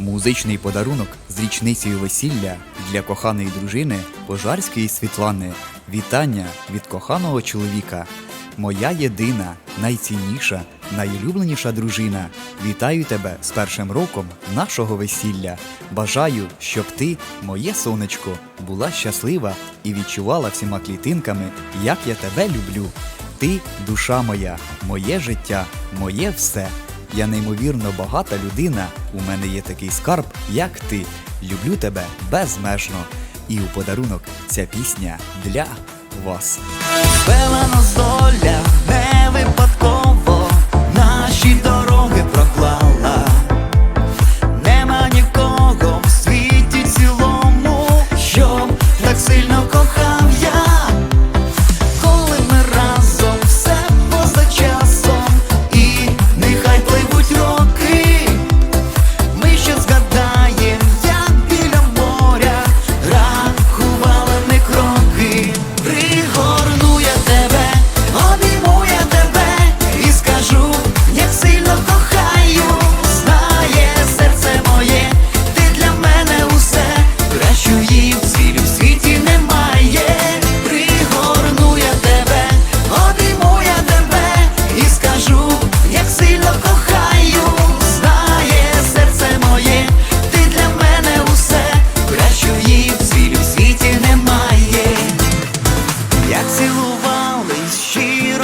Музичний подарунок з річницею весілля для коханої дружини Пожарської Світлани. Вітання від коханого чоловіка. Моя єдина, найцінніша, найулюбленіша дружина. Вітаю тебе з першим роком нашого весілля. Бажаю, щоб ти, моє сонечко, була щаслива і відчувала всіма клітинками, як я тебе люблю. Ти душа моя, моє життя, моє все. Я неймовірно багата людина. У мене є такий скарб, як ти. Люблю тебе безмежно. І у подарунок ця пісня для вас. Вела на доля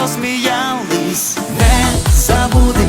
розсміялись, не забуди.